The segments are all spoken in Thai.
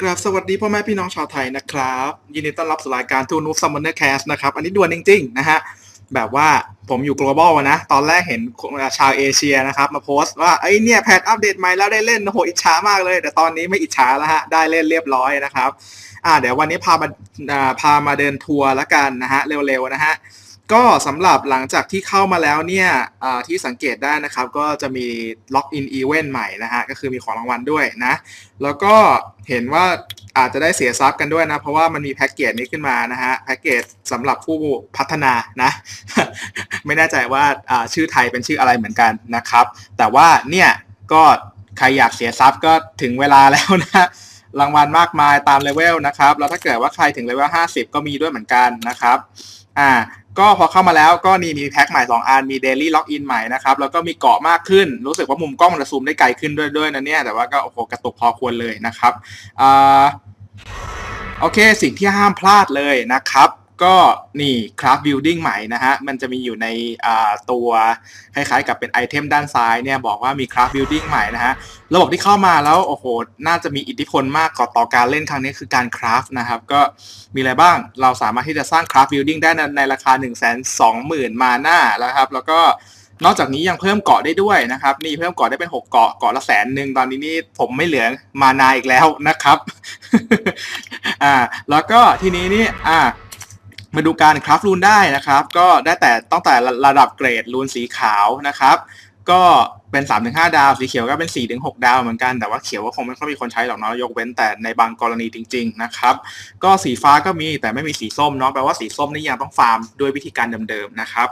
กราบสวัสดีพ่อแม่พี่น้องชาวไทยนะครับ ยินดีต้อนรับสู่รายการทูนูฟซัมมอนเนอร์แคสนะครับ อันนี้ด่วนจริงๆนะฮะแบบว่าผมอยู่ global นะ ตอนแรกเห็นชาวเอเชียนะครับ มาโพสต์ว่าไอ้เนี่ยแพทอัปเดตใหม่แล้วได้เล่นโหอิจฉามากเลย แต่ตอนนี้ไม่อิจฉาแล้วฮะ ได้เล่นเรียบร้อยนะครับอ่าเดี๋ยววันนี้พามาอ่าพามาเดินทัวร์แล้วกันนะฮะเร็วๆนะฮะ ก็สำหรับหลังจากที่เข้ามาแล้วเนี่ยที่สังเกตได้นะครับ ก็จะมีล็อกอินอีเวนต์ใหม่นะฮะ ก็คือมีของรางวัลด้วยนะ แล้วก็เห็นว่าอาจจะได้เสียซับกันด้วยนะ เพราะว่ามันมีแพ็กเกจนี้ขึ้นมานะฮะ แพ็กเกจสำหรับผู้พัฒนานะ ไม่แน่ใจว่าชื่อไทยเป็นชื่ออะไรเหมือนกันนะครับ แต่ว่าเนี่ยก็ใครอยากเสียซับก็ถึงเวลาแล้วนะรางวัลมากมายตามเลเวลนะครับ แล้วถ้าเกิดว่าใครถึงเลเวล 50 ก็มีด้วยเหมือนกันนะครับ อ่า ก็พอเข้ามาแล้วก็นี่มีแพ็คใหม่ 2 อัน มี Daily Login ใหม่นะครับ แล้วก็มีเกาะมากขึ้น รู้สึกว่ามุมกล้องมันจะซูมได้ไกลขึ้นด้วยด้วยนะเนี่ย แต่ว่าก็โอ้โหกระตุกพอควรเลยนะครับอ่าโอเค สิ่งที่ห้ามพลาดเลยนะครับ ก็นี่ craft building ใหม่นะฮะ มันจะมีอยู่ในตัวคล้ายๆกับเป็นไอเทมด้านซ้ายเนี่ยบอกว่ามี craft building ใหม่นะฮะ ระบบที่เข้ามาแล้ว โอ้โห น่าจะมีอิทธิพลมากกว่าต่อการเล่นครั้งนี้คือการ craft นะครับ ก็มีอะไรบ้างเราสามารถที่จะสร้าง craft building ได้ในในราคา 1 2 0 0 0 0 มาหน้าแล้วครับ แล้วก็นอกจากนี้ยังเพิ่มเกาะได้ด้วยนะครับ นี่เพิ่มเกาะได้เป็น 6 เกาะเกาะละแสนหนึ่งตอนนี้นี่ผมไม่เหลือมานาอีกแล้วนะครับ อ่า แล้วก็ทีนี้นี่อ่า มาดูการคราฟรูนได้นะครับ ก็ได้แต่ตั้งแต่ระดับเกรดรูนสีขาวนะครับ ก็เป็น3-5ดาวสีเขียวก็เป็น4-6ดาวเหมือนกันแต่ว่าเขียวก็คงไม่ค่อยมีคนใช้หรอกเนาะยกเว้นแต่ในบางกรณีจริง ๆนะครับ ก็สีฟ้าก็มีแต่ไม่มีสีส้มเนาะแปลว่าสีส้มนี่ยังต้องฟาร์มด้วยวิธีการเดิมๆนะครับ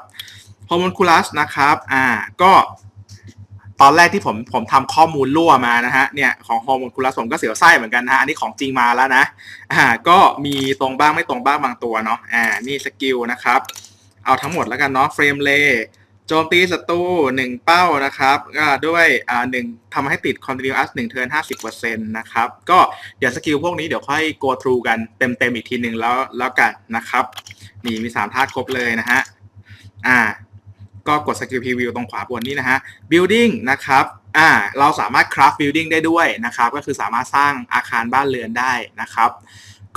ฮอร์โมนคูลัสนะครับอ่าก็ ตอนแรกที่ผมผมทำข้อมูลรั่วมานะฮะเนี่ยของฮอร์โมนคูลัสผมก็เสียวไส้เหมือนกันนะฮะอันนี้ของจริงมาแล้วนะอ่าก็มีตรงบ้างไม่ตรงบ้างบางตัวเนาะอ่านี่สกิลนะครับ เอาทั้งหมดแล้วกันเนาะเฟรมเลโจมตีศัตรูหนึ่งเป้านะครับก็ด้วยอ่าหนึ่งทำให้ติด continuous หนึ่งเทิร์นห้าสิบเปอร์เซ็นต์นะครับก็เดี๋ยวสกิลพวกนี้เดี๋ยวค่อย go through กันเต็มอีกทีหนึ่งแล้วแล้วกันนะครับ นี่มีสามธาตุครบเลยนะฮะอ่า ก็กดสกิลพรีวิวตรงขวาบนนี่นะฮะ building นะครับอ่าเราสามารถ craft building ได้ด้วยนะครับ ก็คือสามารถสร้างอาคารบ้านเรือนได้นะครับ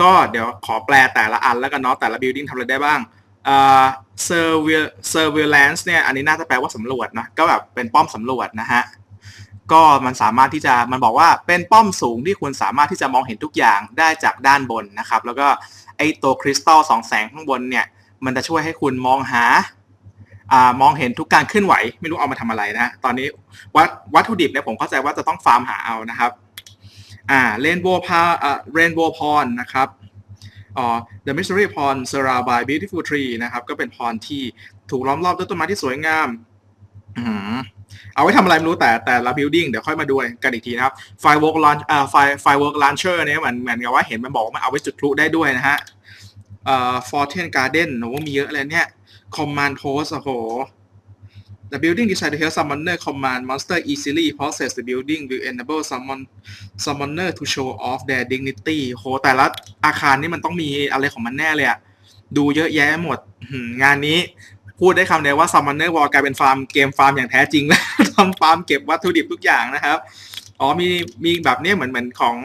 ก็เดี๋ยวขอแปลแต่ละอันแล้วกันเนาะแต่ละ building ทำอะไรได้บ้างเอ่า surveil- surveillance เนี่ยอันนี้น่าจะแปลว่าสำรวจนะก็แบบเป็นป้อมสำรวจนะฮะก็มันสามารถที่จะมันบอกว่าเป็นป้อมสูงที่คุณสามารถที่จะมองเห็นทุกอย่างได้จากด้านบนนะครับ แล้วก็ไอตัวคริสตัลสองแสงข้างบนเนี่ย มันจะช่วยให้คุณมองหา มองเห็นทุกการเคลื่อนไหว ไม่รู้เอามาทำอะไรนะ ตอนนี้วัตวัตถุดิบเนี่ยผมเข้าใจว่าจะต้องฟาร์มหาเอานะครับอ่าเรนโบว์พาเรนโบว์พรนะครับอ๋อ The Mystery Pond surrounded by beautiful tree นะครับก็เป็นพรที่ถูกล้อมรอบด้วยต้นไม้ที่สวยงามเอาไว้ทำอะไรไม่รู้แต่แต่ละ building เดี๋ยวค่อยมาดูกันอีกทีนะครับ firework launch อ่า fire firework launcher เนี่ยเหมือนเหมือนกับว่าเห็นมันบอกว่ามันเอาไว้จุดพลุได้ด้วยนะฮะเอ่อ Fortune Garden โอ้มีเยอะเลยเนี่ย Command Post โอ้โห The building designed to help summoner command monster easily possess the building will enable summon summoner to show off their dignity โหแต่ละอาคารนี่มันต้องมีอะไรของมันแน่เลยอะดูเยอะแยะหมด งานนี้พูดได้คำเดียวว่า summoner war กลายเป็นฟาร์มเกมฟาร์มอย่างแท้จริงแล้วทำฟาร์มเก็บวัตถุดิบทุกอย่างนะครับ อ๋อมีมีแบบนี้เหมือนเหมือนของ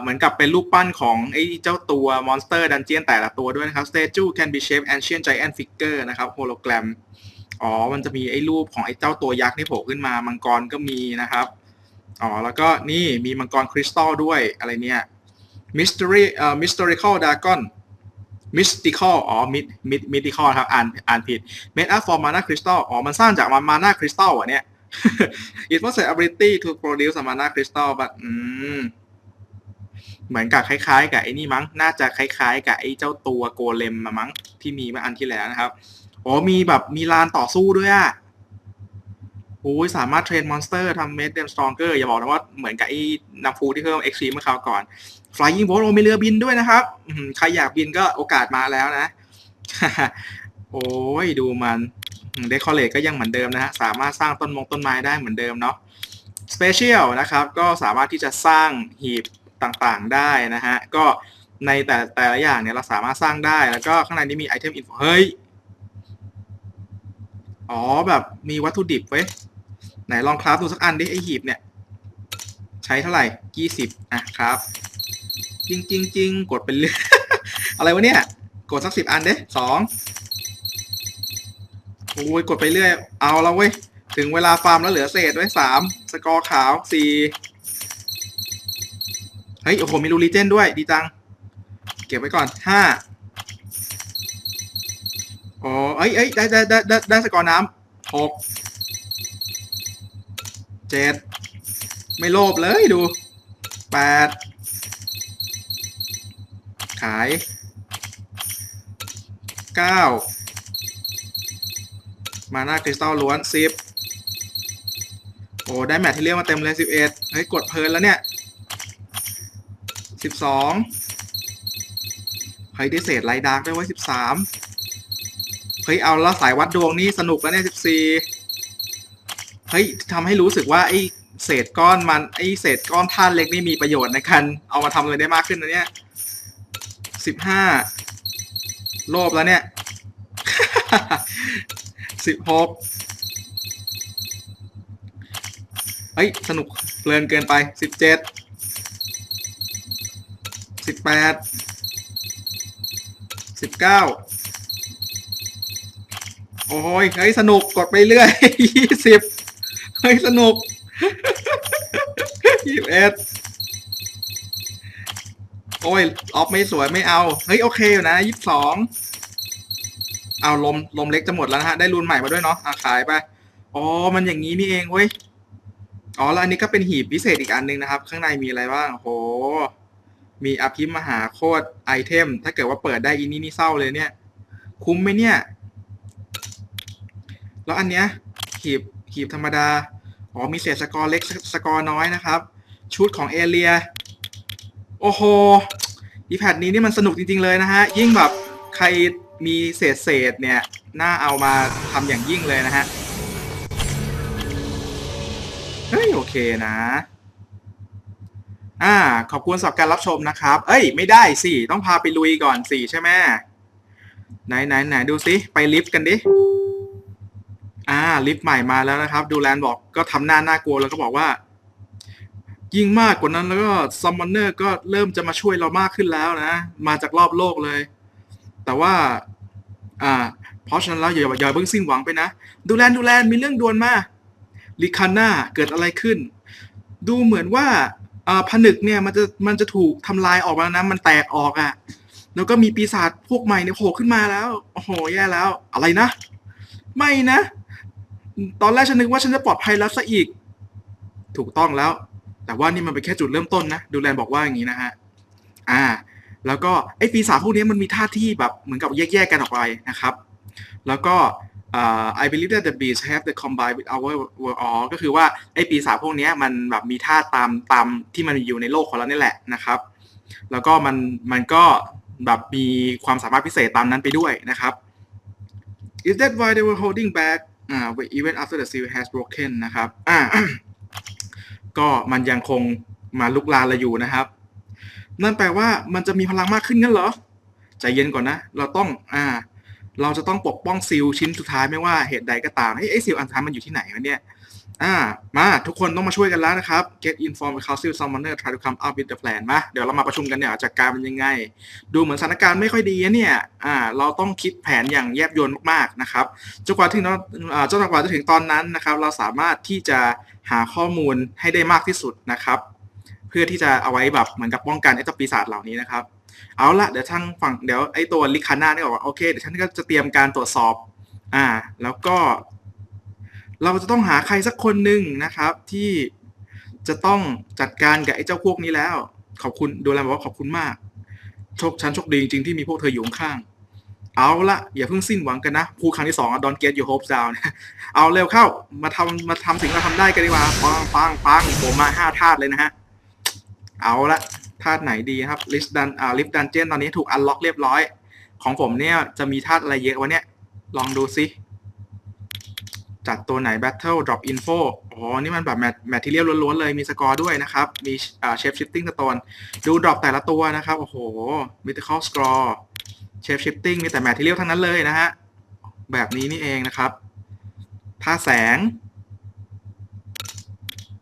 เหมือนกับเป็นรูปปั้นของไอ้เจ้าตัวมอนสเตอร์ดันเจียนแต่ละตัวด้วยนะครับ statue can be shaped ancient giant figure นะครับ hologram อ๋อ มันจะมีไอ้รูปของไอ้เจ้าตัวยักษ์ที่โผล่ขึ้นมา มังกรก็มีนะครับ อ๋อ แล้วก็นี่มีมังกรคริสตัลด้วยอะไรเนี่ย mystery เอ่อ mystical dragon mystical อ๋อ mid mid mythical ครับ อ่าน อ่านผิด made up from mana crystal อ๋อ มันสร้างจาก mana crystal อะเนี่ย it was an ability to produce mana crystal but อืม เหมือนกับคล้ายๆ กับไอ้นี่มั้ง น่าจะคล้ายๆ กับไอ้เจ้าตัวโกเลมมามั้งที่มีเมื่ออันที่แล้วนะครับอ๋อมีแบบมีลานต่อสู้ด้วยอะโอ้ยสามารถเทรนมอนสเตอร์ทำเมดเดมสตรองเกอร์อย่าบอกนะว่าเหมือนกับไอ้นาฟูที่เพิ่มเอ็กซ์ตรีมเมื่อคราวก่อน Flying Boat โอ้มีเรือบินด้วยนะครับใครอยากบินก็โอกาสมาแล้วนะ โอ้ยดูมันเดคอเรทก็ยังเหมือนเดิมนะฮะ สามารถสร้างต้นมงต้นไม้ได้เหมือนเดิมเนาะ Special นะครับ ก็สามารถที่จะสร้างหีบ ต่างๆได้นะฮะ ก็ในแต่แต่ละอย่างเนี่ยเราสามารถสร้างได้ แล้วก็ข้างในนี้มีไอเทมอินโฟเฮ้ย อ๋อแบบมีวัตถุดิบเว้ย ไหนลองคราฟดูสักอันดิไอหีบเนี่ย ใช้เท่าไหร่ยี่สิบอะครับจริงจริงจริงกดเป็นเรื่องอะไรวะเนี่ย กดสักสิบอันเด้สองโอ้ยกดไปเรื่อย เอาแล้วเว้ย ถึงเวลาฟาร์มแล้วเหลือเศษไว้สามสกอร์ขาวสี่ เฮ้ย โอ้โห มีรูรีเจนด้วย ดีจัง เก็บไว้ก่อนห้าอ๋อเอ้ยเอ้ยได้ได้ได้ได้ได้สกอร์น้ำหกเจ็ดไม่โลภเลยดูแปดขายเก้ามาหน้าคริสตัลล้วนสิบโอ้ได้แมทที่เรียกมาเต็มเลยสิบเอ็ดเฮ้ย กดเพลินแล้วเนี่ย สิบสองเฮ้ยได้เศษไลดาร์กด้ไว้สิบสามเฮ้ยเอาแล้วสายวัดดวงนี่สนุกแล้วเนี่ยสิบสี่เฮ้ยทำให้รู้สึกว่าไอ้เศษก้อนมันไอ้เศษก้อนท่านเล็กนี่มีประโยชน์ในการเอามาทำอะไรได้มากขึ้นนะเนี่ยสิบห้าโลภแล้วเนี่ยสิบหกเฮ้ย สนุกเพลินเกินไปสิบเจ็ด สิบแปดสิบเก้าโอ้ยเฮ้ยสนุกกดไปเรื่อยยี่สิบเฮ้ยสนุกยี่สิบเอ็ดโอ้ยออฟไม่สวยไม่เอา เฮ้ยโอเคอยู่นะยี่สิบสองเอาลมลมเล็กจะหมดแล้วนะฮะ ได้รูนใหม่มาด้วยเนาะอะขายไปอ๋อมันอย่างนี้นี่เองเว้ยอ๋อแล้วอันนี้ก็เป็นหีบพิเศษอีกอันหนึงนะครับ ข้างในมีอะไรบ้างโห มีอภิมหาโคตรไอเทม ถ้าเกิดว่าเปิดได้อีนี่นี่เศร้าเลยเนี่ย คุ้มไหมเนี่ย แล้วอันเนี้ยหีบหีบธรรมดา อ๋อ มีเศษสกอร์เล็กสสกอร์น้อยนะครับ ชุดของเอเลีย โอ้โหอีแพดนี้นี่มันสนุกจริง ๆ เลยนะฮะ ยิ่งแบบใครมีเศษเศษเนี่ย น่าเอามาทำอย่างยิ่งเลยนะฮะ เฮ้ย โอเคนะ อ่า ขอบคุณสำหรับการรับชมนะครับ เอ้ย ไม่ได้สิ ต้องพาไปลุยก่อนสิใช่ไหมไหนไหนไหนดูสิไปลิฟต์กันดิ อ่า ลิฟต์ใหม่มาแล้วนะครับ ดูแลนบอกก็ทำหน้าน่ากลัวแล้วก็บอกว่า ยิ่งมากกว่านั้นแล้วก็ซัมมอนเนอร์ก็เริ่มจะมาช่วยเรามากขึ้นแล้วนะ มาจากรอบโลกเลย แต่ว่า อ่า เพราะฉะนั้นแล้วอย่าอย่าเพิ่งสิ้นหวังไปนะ ดูแลนดูแลนมีเรื่องด่วนมาลิคาน่าเกิดอะไรขึ้น ดูเหมือนว่าอ่า ผนึกเนี่ยมันจะมันจะถูกทำลายออกมานะมันแตกออกอะ่ะ แล้วก็มีปีศาจพวกใหม่เนี่ยโผล่ขึ้นมาแล้วโอ้โหแย่แล้ว อะไรนะ ไม่นะ ตอนแรกฉันนึกว่าฉันจะปลอดภัยแล้วซะอีก ถูกต้องแล้ว แต่ว่านี่มันเป็นแค่จุดเริ่มต้นนะดูแลนบอกว่าอย่างนี้นะฮะอ่า แล้วก็ไอ้ปีศาจพวกนี้มันมีท่าที่แบบเหมือนกับแยกๆกันออกไปนะครับ แล้วก็ uh, I believe that the beasts have the combine with our world อ๋อก็คือว่าไอปีศาจพวกนี้มันแบบมีท่าตามตามที่มันอยู่ในโลกของเรานี่แหละนะครับ แล้วก็มันมันก็แบบมีความสามารถพิเศษตามนั้นไปด้วยนะครับ Is that why they were holding back อ่า even after the seal has broken นะครับอ่าก็มันยังคงมาลุกลานเราอยู่นะครับ นั่นแปลว่ามันจะมีพลังมากขึ้นงั้นเหรอ ใจเย็นก่อนนะ เราต้องอ่า เราจะต้องปกป้องซิลชิ้นสุดท้ายไม่ว่าเหตุใดก็ตามไอ้ซิลอันสุดท้ายมันอยู่ที่ไหนวะเนี่ยอ่ามาทุกคนต้องมาช่วยกันแล้วนะครับ get informed with council summoner try to come up with the plan มาเดี๋ยวเรามาประชุมกันเนี่ยจัดการมันยังไง ดูเหมือนสถานการณ์ไม่ค่อยดีนะเนี่ยอ่าเราต้องคิดแผนอย่างแยบยลมากๆนะครับจนกว่าถึงอ่าจนกว่าจะถึงตอนนั้นนะครับ เราสามารถที่จะหาข้อมูลให้ได้มากที่สุดนะครับ เพื่อที่จะเอาไว้แบบเหมือนกับป้องกันไอ้เจ้าปีศาจเหล่านี้นะครับ เอาละเดี๋ยวทางฝั่งเดี๋ยวไอ้ตัวลิคาน่าเนี่ยบอกว่าโอเคเดี๋ยวฉันก็จะเตรียมการตรวจสอบ อ่า แล้วก็ เราจะต้องหาใครสักคนหนึ่งนะครับ ที่จะต้องจัดการกับไอ้เจ้าพวกนี้แล้ว ขอบคุณดูแลบอกว่าขอบคุณมากโชคฉันโชคดีจริงๆที่มีพวกเธออยู่ข้างเอาละอย่าเพิ่งสิ้นหวังกันนะพูครั้งที่สองอะดอนเกตอยู่โฮปดาวนะเอาเร็วเข้ามาทำมาทำสิ่งเราทำได้กันดีกว่าปังปังปังผมมาห้าธาตุเลยนะฮะ เอาละ ธาตุไหนดีครับลิสดันอ่าลิฟดันเจนตอนนี้ถูกอันล็อกเรียบร้อย ของผมเนี่ยจะมีธาตุอะไรเยอะวะเนี่ย ลองดูซิจัดตัวไหน Battle Drop Info อ๋อนี่มันแบบแมทแมทที่เรียลล้วนๆเลย มีสกอร์ด้วยนะครับ มีอ่าเชฟชิฟติ้งสโตนดูดรอปแต่ละตัวนะครับ โอ้โหมิติคอลสกอร์เชฟชิฟติ้งมีแต่แมททีเรียลทั้งนั้นเลยนะฮะ แบบนี้นี่เองนะครับท่าแสง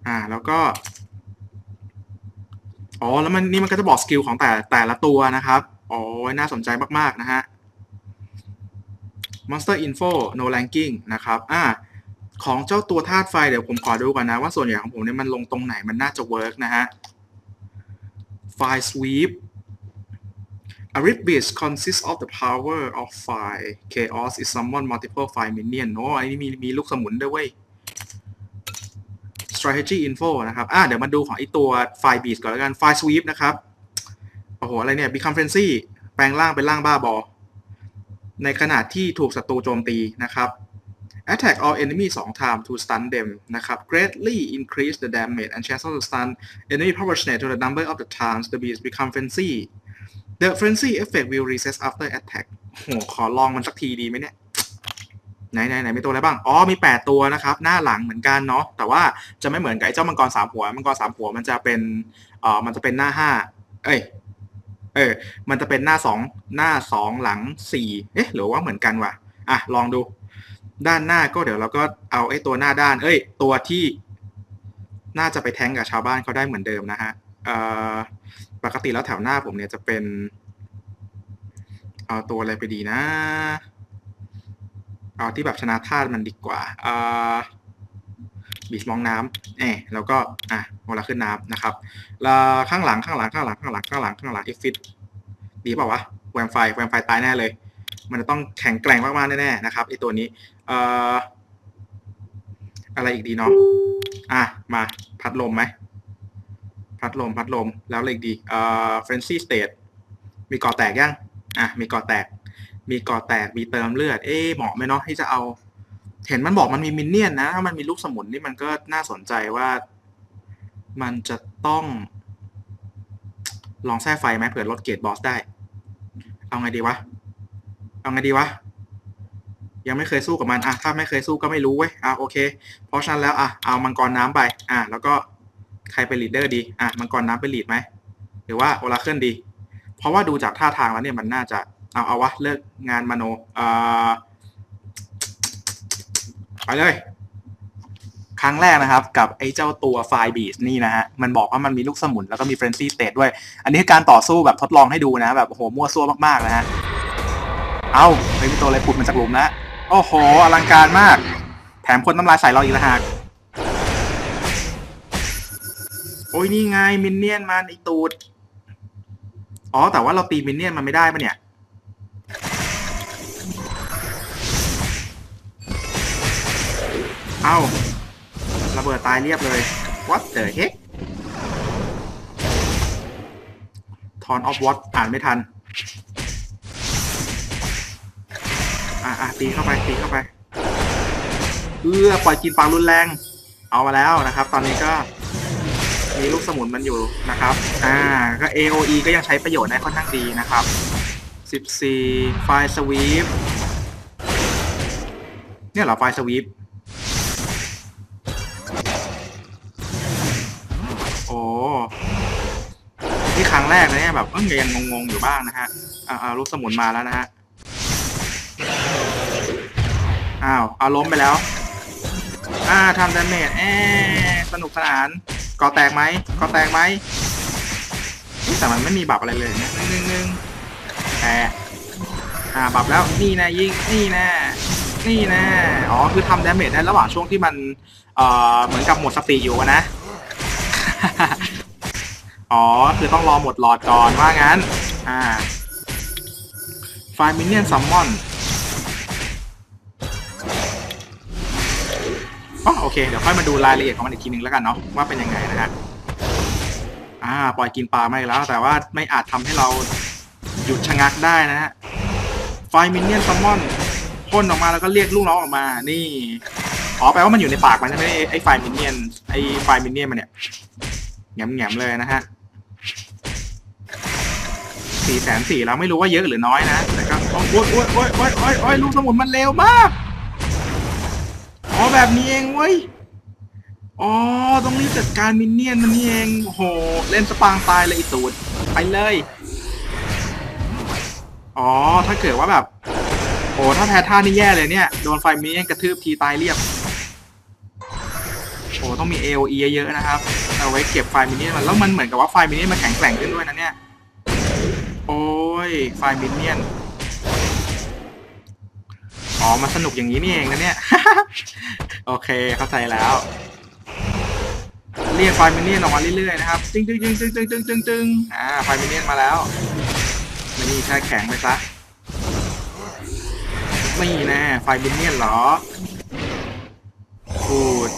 อ่า แล้วก็ อ๋อแล้วมันนี่มันก็จะบอกสกิลของแต่แต่ละตัวนะครับอ๋อน่าสนใจมาก ๆ นะฮะ Monster Info No Ranking นะครับอ่าของเจ้าตัวธาตุไฟเดี๋ยวผมขอดูก่อนนะ ว่าส่วนใหญ่ของผมเนี่ยมันลงตรงไหนมันน่าจะเวิร์กนะฮะ File Sweep A rip beast consists of the power of fire chaos is summon multiple fire minion โอ้อันนี้มีมีลูกสมุนด้วยเว้ย strategy info นะครับอ่าเดี๋ยวมาดูของไอตัว file beast ก่อนแล้วกัน file sweep นะครับ โอ้โห อะไรเนี่ย become frenzy แปลงร่างเป็นร่างบ้าบอ ในขณะที่ถูกศัตรูโจมตีนะครับ attack all enemy 2 time to stun them นะครับ greatly increase the damage and chance of stun enemy proportionate to the number of the times the beast become frenzy the frenzy effect will recess after attack โอ้โหขอลองมันสักทีดีไหมเนี่ย ไหนไหนไหนมีตัวอะไรบ้าง อ๋อ มี 8 ตัวนะครับ หน้าหลังเหมือนกันเนาะ แต่ว่าจะไม่เหมือนกับไอ้เจ้ามังกรสามหัว มังกรสามหัวมันจะเป็นเอ่อมันจะเป็นหน้าห้าเอ้ย เออ มันจะเป็นหน้าสองหน้าสองหลังสี่เอ๊ะ หรือว่าเหมือนกันวะอะ ลองดู ด้านหน้าก็เดี๋ยวเราก็เอาไอ้ตัวหน้าด้าน เอ้ย ตัวที่น่าจะไปแทงกับชาวบ้านเขาได้เหมือนเดิมนะฮะ เอ่อ ปกติแล้วแถวหน้าผมเนี่ยจะเป็น เอาตัวอะไรไปดีนะ เอาที่แบบชนะธาตุมันดีกว่าอ่อบีชมองน้ำเอแล้วก็อะเวลาขึ้นน้ำนะครับแล้วข้างหลังข้างหลังข้างหลังข้างหลังข้างหลังข้างหลังเอ็กฟิตดีเปล่าวะแวมไฟแวมไฟตายแน่เลย มันจะต้องแข็งแกร่งมากๆแน่ๆนะครับไอตัวนี้เอ่ออะไรอีกดีเนาะอะมาพัดลมไหมพัดลมพัดลมแล้วอะไรอีกดีเอ่อเฟรนซี่สเตทมีก่อแตกยังอะมีก่อแตก มีก่อแตกมีเติมเลือด เอ๊ะเหมาะไหมเนาะที่จะเอา เห็นมันบอกมันมีมินเนี่ยนนะ ถ้ามันมีลูกสมุนนี่มันก็น่าสนใจว่า มันจะต้อง ลองแท้ไฟไหมเผื่อลดเกรดบอสได้ เอาไงดีวะ เอาไงดีวะ ยังไม่เคยสู้กับมันอะถ้าไม่เคยสู้ก็ไม่รู้เว้ยอะโอเค เพราะฉะนั้นแล้วอะเอามังกรน้ำไป อะ แล้วก็ใครเป็นลีดเดอร์ดี อะมังกรน้ำเป็นลีดไหมหรือว่าโอราเคิลดี เพราะว่าดูจากท่าทางแล้วเนี่ยมันน่าจะ เอาเอาวะเลิกงานมโนอ่าไปเลย ครั้งแรกนะครับ กับไอ้เจ้าตัวไฟบีสนี่นะฮะ มันบอกว่ามันมีลูกสมุนแล้วก็มีเฟรนซี่สเตทด้วย อันนี้คือการต่อสู้แบบทดลองให้ดูนะ แบบโอ้โหมั่วซั่วมากๆนะฮะ เอาไม่มีตัวอะไรผุดมาจากหลุมนะโอ้โห อลังการมาก แถมคนน้ำลายใส่เราอีกต่างหากโอ้ยนี่ไงมินเนี่ยนมันไอตูด อ๋อ แต่ว่าเราตีมินเนี่ยนมันไม่ได้ปะเนี่ย เอ้าระเบิดตายเรียบเลย what the heck ทอนออฟวอตอ่านไม่ทัน อะอะตีเข้าไปตีเข้าไป เอื้อปล่อยกินปากรุนแรง เอามาแล้วนะครับ ตอนนี้ก็มีลูกสมุนมันอยู่นะครับ อ่า ก็ AOE ก็ยังใช้ประโยชน์ได้ค่อนข้างดีนะครับ 14 ไฟสวีปเนี่ยเหรอ ไฟสวีป โอ้ นี่ครั้งแรกนะเนี่ยแบบเอ้ยยังงงๆอยู่บ้างนะฮะอ่าอ่าลูกสมุนมาแล้วนะฮะอ้าวเอาล้มไปแล้ว อ่าทำดาเมจแอสนุกสนานก่อแตกไหมก่อแตกไหมแต่มันไม่มีบับอะไรเลยนะหนึ่งหนึ่งแต่อ่าบับแล้วนี่นะยิงนี่นะนี่นะอ๋อคือทำดาเมจได้ระหว่างช่วงที่มันเอ่อเหมือนกับหมดสติอยู่นะ อ๋อ คือต้องรอหมดหลอดก่อนว่างั้น อ่าไฟมินเนี่ยนซัมมอนอ๋อโอเค เดี๋ยวค่อยมาดูรายละเอียดของมันอีกทีนึงแล้วกันเนาะว่าเป็นยังไงนะฮะ อ่า ปล่อยกินปลาไมาอีกแล้ว แต่ว่าไม่อาจทำให้เราหยุดชะงักได้นะฮะ ไฟมินเนี่ยนซัมมอนพ่นออกมาแล้วก็เรียกลูกน้องออกมา นี่อ๋อแปลว่ามันอยู่ในปากมันใช่ไหมไอ้ไฟมินเนี่ยนไอ้ไฟมินเนี่ยนมันเนี่ยแง่มๆเลยนะฮะ สี่แสนสี่แล้วไม่รู้ว่าเยอะหรือน้อยนะ แต่ก็โอ๊ยโอ๊ยโอ๊ยโอ๊ยโอ๊ยโอ๊ยลูกสมุนมันเร็วมาก อ๋อแบบนี้เองเว้ย อ๋อต้องรีบจัดการมินเนี่ยนมันนี่เองโห เล่นสปางตายเลยอีตูดไปเลย อ๋อถ้าเกิดว่าแบบ โอ้ถ้าแพ้ท่านี่แย่เลยเนี่ย โดนไฟมินเนี่ยนกระทืบทีตายเรียบโอ้ต้องมี AOE เยอะๆนะครับ เอาไว้เก็บไฟมินเนี่ยนมันแล้วมันเหมือนกับว่าไฟมินเนี่ยนมันแข็งแกร่งขึ้นด้วยนะเนี่ย โอ้ย ไฟมินเนี่ยน อ๋อมันสนุกอย่างนี้นี่เองนะเนี่ย โอเค เข้าใจแล้ว เรียกไฟมินเนี่ยนออกมาเรื่อยๆนะครับจึ้งจึงจึ้งจึ้งจึงจึงจึงจึงอ่า ไฟมินเนี่ยนมาแล้วม่นี่แช่แข็งไปซะนี่แน่ไฟมินเนี่ยนหรอพูด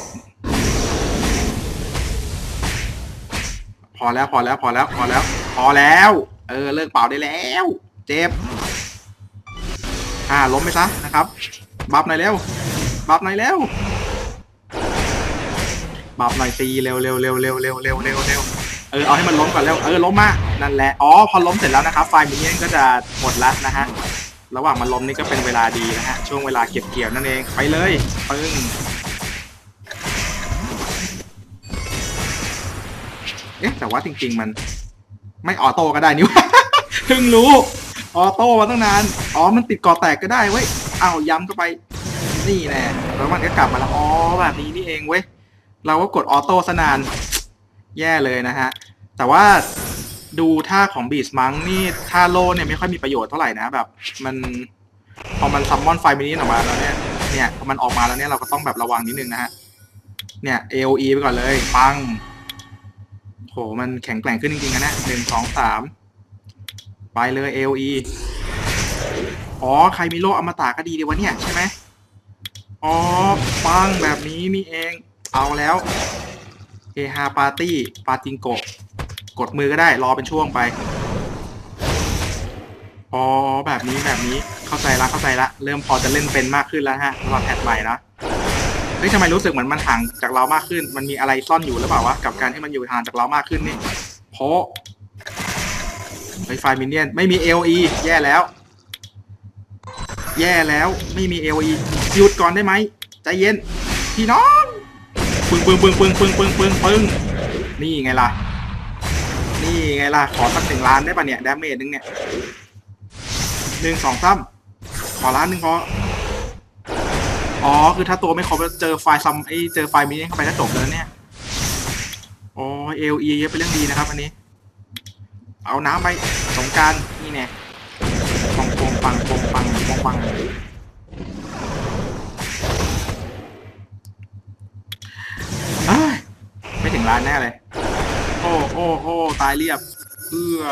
พอแล้วพอแล้วพอแล้วพอแล้ว พอแล้ว เออเลิกเป่าได้แล้ว เจ็บอ่าล้มไปซะนะครับบัฟหน่อยเร็วบัฟหน่อยเร็วบัฟหน่อยตีเร็วเร็วเร็วเร็วเร็วเร็วเร็วเร็วเออเอาให้มันล้มก่อนเร็วเออล้มมานั่นแหละอ๋อพอล้มเสร็จแล้วนะครับไฟมินเนี่ยก็จะหมดละนะฮะระหว่างมันล้มนี่ก็เป็นเวลาดีนะฮะช่วงเวลาเก็บเกี่ยวนั่นเองไปเลยปึ้งเอ๊ะแต่ว่าจริงๆมัน ไม่ออโต้ก็ได้นี่วะเพิ่งรู้ ออโต้มาตั้งนาน อ๋อ มันติดก่อแตกก็ได้เว้ยอ้าวย้ำเข้าไป นี่แน่แล้วมันก็กลับมาแล้ว อ๋อ แบบนี้นี่เองเว้ย เราก็กดออโต้ซะนาน แย่เลยนะฮะ แต่ว่าดูท่าของบีสมังนี่ท่าโลเนี่ยไม่ค่อยมีประโยชน์เท่าไหร่นะแบบ มันพอมันซัมมอนไฟมินิออกมาแล้วเนี่ย เนี่ยพอมันออกมาแล้วเนี่ยเราก็ต้องแบบระวังนิดนึงนะฮะ เนี่ย AOE ไปก่อนเลย ปัง โหมันแข็งแกร่งขึ้นจริงๆนะเนี่ยหนึ่งสองสามไปเลย AOE อ๋อ ใครมีโล่อมตะก็ดีดีวะเนี่ยใช่ไหมอ๋อ ปังแบบนี้นี่เอง เอาแล้วเฮฮาปาร์ตี้ ปาติงโกะกดมือก็ได้ รอเป็นช่วงไป อ๋อ แบบนี้แบบนี้ เข้าใจละ เข้าใจละ เริ่มพอจะเล่นเป็นมากขึ้นแล้วฮะสำหรับแพทใหม่นะ ฮ้ยทำไมรู้สึกเหมือนมันห่างจากเรามากขึ้น มันมีอะไรซ่อนอยู่หรือเปล่าวะกับการที่มันอยู่ห่างจากเรามากขึ้นนี่เพราะไฟไฟมินเนี่ยนไม่มี LE แย่แล้ว แย่แล้วไม่มี LE หยุดก่อนได้ไหมใจเย็นพี่น้องปึ้งปึ้งปึ้งปึ้งปึ้งปึ้งปึ้งปึ้งนี่ไงล่ะ นี่ไงล่ะ ขอสักหนึ่งล้านได้ปะเนี่ยดาเมจนึงเนี่ยหนึ่งสองสามขอล้านหนึ่งพอ อ๋อ คือถ้าตัวไม่ครบแล้วเจอไฟล์ซัมไอเจอไฟล์มินิเข้าไปก็จบแล้วเนี่ยอ๋อเอลเยอะเป็นเรื่องดีนะครับ อันนี้ เอาน้ำไปสงการนี่แน่ปองปองปังปองปังปองปังไม่ถึงร้านแน่เลย โอ้โอ้โอ้ตายเรียบเอื้อ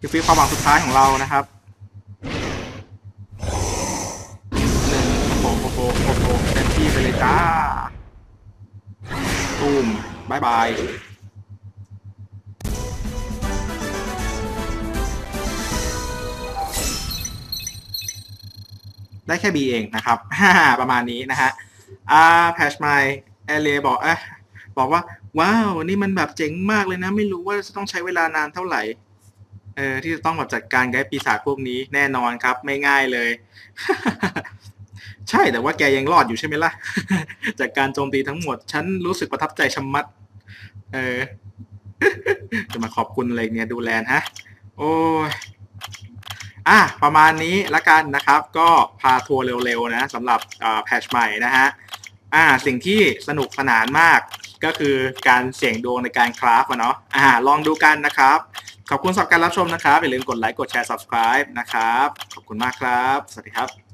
คือฟีความหวังสุดท้ายของเรานะครับ หนึ่งโอ้โหโอ้โหโอ้โหี่ไปเลยจ้าตูมบายบายได้แค่ B เองนะครับ ประมาณนี้นะฮะ อ่าแพชไมเอเลบอกเอะบอกว่า ว้าว นี่มันแบบเจ๋งมากเลยนะ ไม่รู้ว่าจะต้องใช้เวลานานเท่าไหร่ เออที่จะต้องแบบจัดการกับปีศาจพวกนี้แน่นอนครับ ไม่ง่ายเลย ใช่แต่ว่าแกยังรอดอยู่ใช่ไหมล่ะ จากการโจมตีทั้งหมด ฉันรู้สึกประทับใจชะมัด เออ จะมาขอบคุณอะไรเนี่ยดูแลนะฮะ โอ้ยอะประมาณนี้ละกันนะครับ ก็พาทัวร์เร็วๆนะสำหรับแพชใหม่นะฮะอ่าสิ่งที่สนุกสนานมากก็คือการเสี่ยงดวงในการคราฟอะเนาะอ่าลองดูกันนะครับ ขอบคุณสำหรับการรับชมนะครับ อย่าลืมกดไลค์กดแชร์ subscribe นะครับ ขอบคุณมากครับ สวัสดีครับ